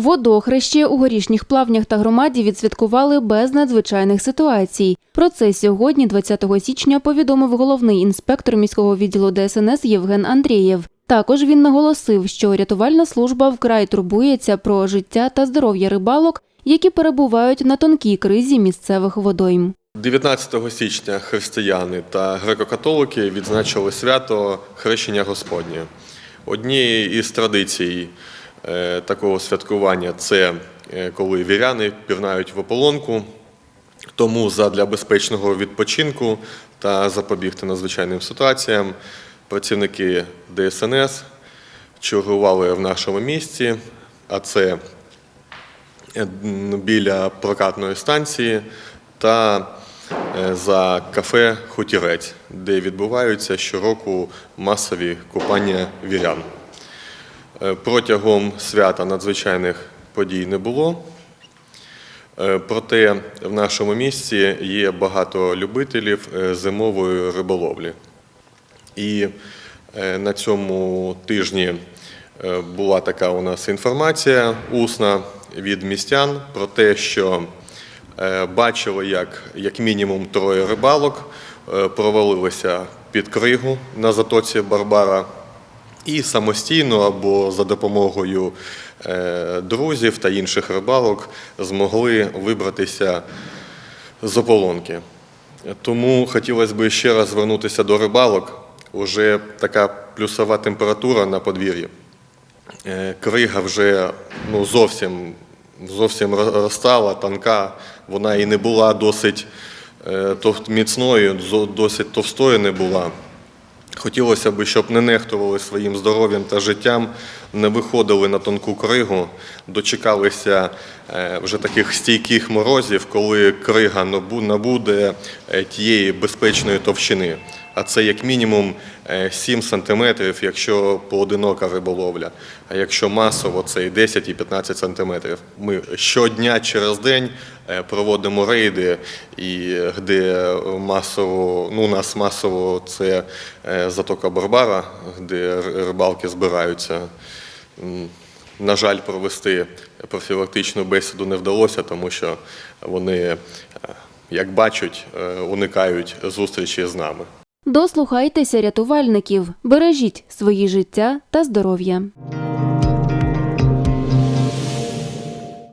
Водохреще у горішніх плавнях та громаді відсвяткували без надзвичайних ситуацій. Про це сьогодні, 20 січня, повідомив головний інспектор міського відділу ДСНС Євген Андрієв. Також він наголосив, що рятувальна служба вкрай турбується про життя та здоров'я рибалок, які перебувають на тонкій кризі місцевих водойм. 19 січня християни та греко-католики відзначили свято Хрещення Господнє. Однією із традицій такого святкування це е, коли віряни пірнають в ополонку. Тому задля безпечного відпочинку та запобігти надзвичайним ситуаціям працівники ДСНС чергували в нашому місті, а це е, біля прокатної станції та е, за кафе Хутірець, де відбуваються щороку масові купання вірян. Е, Протягом свята надзвичайних подій не було. Е, Проте в нашому місті є багато любителів е, зимової риболовлі. І на цьому тижні була така у нас інформація усна від містян про те, що бачили, як, як мінімум троє рибалок провалилися під кригу на затоці Барбара і самостійно або за допомогою е, друзів та інших рибалок змогли вибратися з ополонки. Тому хотілося б ще раз звернутися до рибалок. Уже така плюсова температура на подвір'ї. Е, Крига вже ну, зовсім, зовсім ро- розстала, тонка. Вона і не була досить е, міцною, досить товстою не була. Хотілося б, щоб не нехтували своїм здоров'ям та життям, не виходили на тонку кригу, дочекалися е, вже таких стійких морозів, коли крига набу- набуде е, тієї безпечної товщини. А це як мінімум е, 7 сантиметрів, якщо поодинока риболовля. А якщо масово, це і 10 і 15 сантиметрів. Ми щодня через день е, проводимо рейди, і е, де масово, ну у нас масово це е, затока Барбара, де рибалки збираються. На жаль, провести профілактичну бесіду не вдалося, тому що вони, е, як бачать, е, уникають зустрічі з нами. Дослухайтеся рятувальників, бережіть свої життя та здоров'я.